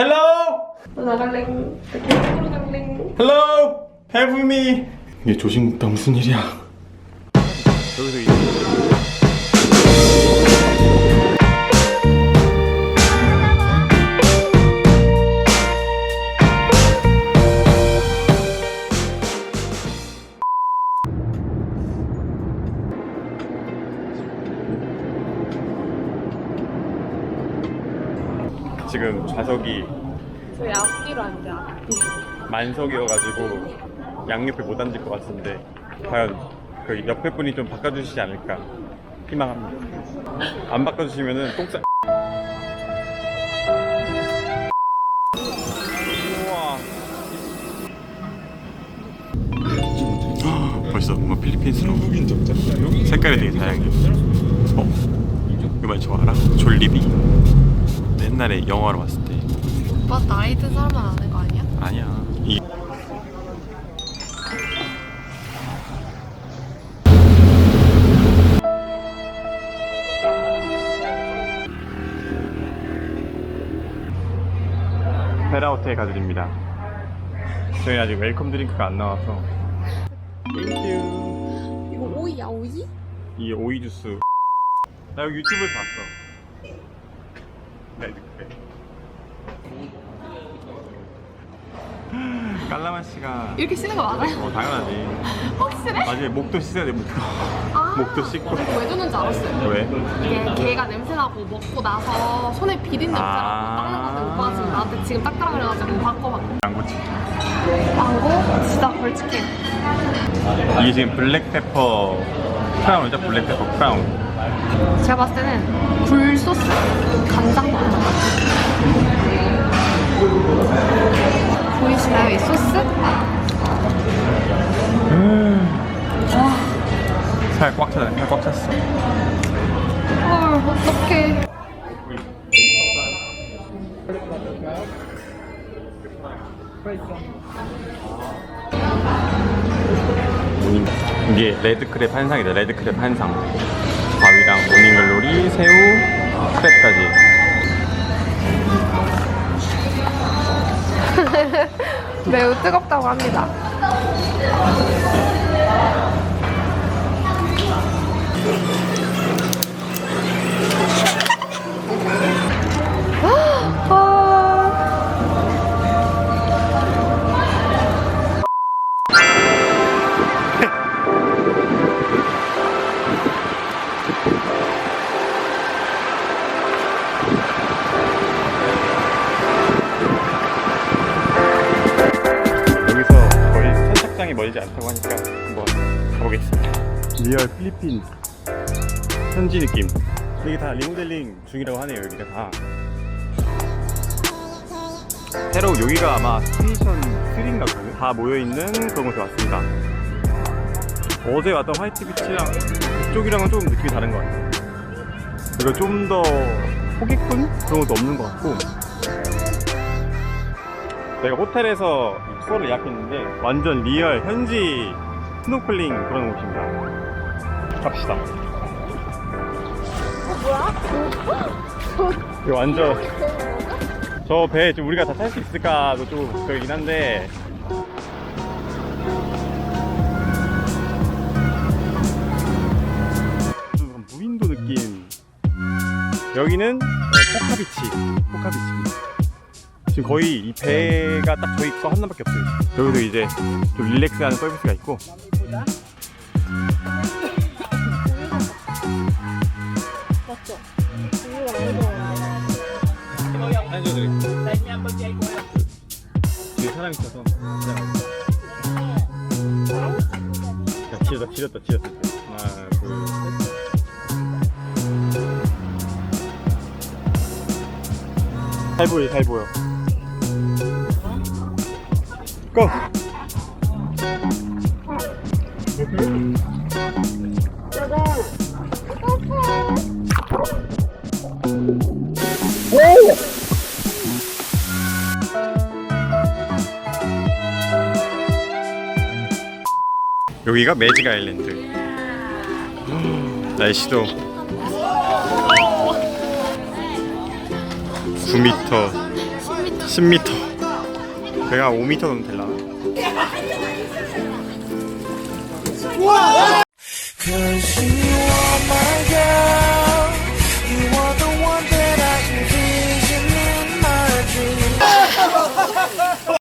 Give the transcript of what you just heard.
Hello? 나갈랭. Help me. 이게 조심다 무슨 일이야? 여기서 지금 좌석이 저희 앞뒤로 앉아. 앞뒤. 만석이어가지고 양옆에 못 앉을 것 같은데 과연 그 옆에 분이 좀 바꿔주시지 않을까 희망합니다. 안 바꿔주시면은 똥싸. 우와. 벌써 뭔가 필리핀스러워. 색깔이 되게 다양해. 어? 이거 많이 좋아하라? 졸리비. 옛날에 영화로 봤을 때 오빠 나이 든 사람만 아는 거 아니야? 아니야. 이 베라호텔 가드립니다. 저희 아직 웰컴 드링크가 안 나와서. 땡큐. 이거 오이야 오이? 이 오이 주스. 나 여기 유튜브에서 봤어. 레드크랩. 깔라맛씨가 이렇게 쓰는 거 맞아요? 어 당연하지. 확실해? 맞아요. 목도 씻어야 돼 목도. 아, 목도 씻고. 이거 왜 주는지 알았어요. 왜? 이게 걔가 냄새나고 먹고 나서 손에 비린 냄새라고 아. 닦는 건데 오빠가 지금 나한테 지금 닦으라 그래가지고 바꿔봤고 양고치. 망고 진짜 벌칙해 이게 지금 블랙페퍼 크라운이죠? 블랙페퍼 크라운. 제가 봤을 때는 굴 소스 간장 넣는 것 같아요 보이시나요 이 소스? 살꽉 찼네. 살꽉 찼어. 헐 어떡해. 이게 레드크랩 한상이다. 레드크랩 한상. 밥이랑 모닝글로리, 새우, 크랩까지. 매우 뜨겁다고 합니다 멀지 않다고 하니까 한번 가보겠습니다. 리얼 필리핀 현지 느낌. 이게 다 리모델링 중이라고 하네요. 여기가 다. 새로 여기가 아마 스테이션 3인가 그다 모여있는 그런 곳에 왔습니다. 어제 왔던 화이트 비치랑 그쪽이랑은 조금 느낌이 다른 것 같아요. 그리고 좀 더 호객꾼? 그런 것도 없는 것 같고 내가 호텔에서 이 투어를 예약했는데 완전 리얼 현지 스노클링 그런 곳입니다. 갑시다. 이거 완전 저배좀 우리가 다 탈 수 있을까도 좀 그러긴 한데 무인도 느낌. 여기는 네, 포카비치. 포카비치입니다. 지금 거의 이 배가 딱 저희 거 하나밖에 없어요. 여기도 이제 좀 릴렉스하는 서비스가 있고. 뒤에 사람 있어서 그냥 자, 지렸다 지렸다 지렸다 하나 둘잘 보여 잘 보여 고! 여기가 매직 아일랜드. 날씨도 9m, 10m. 배가 5m 정도 될라나? You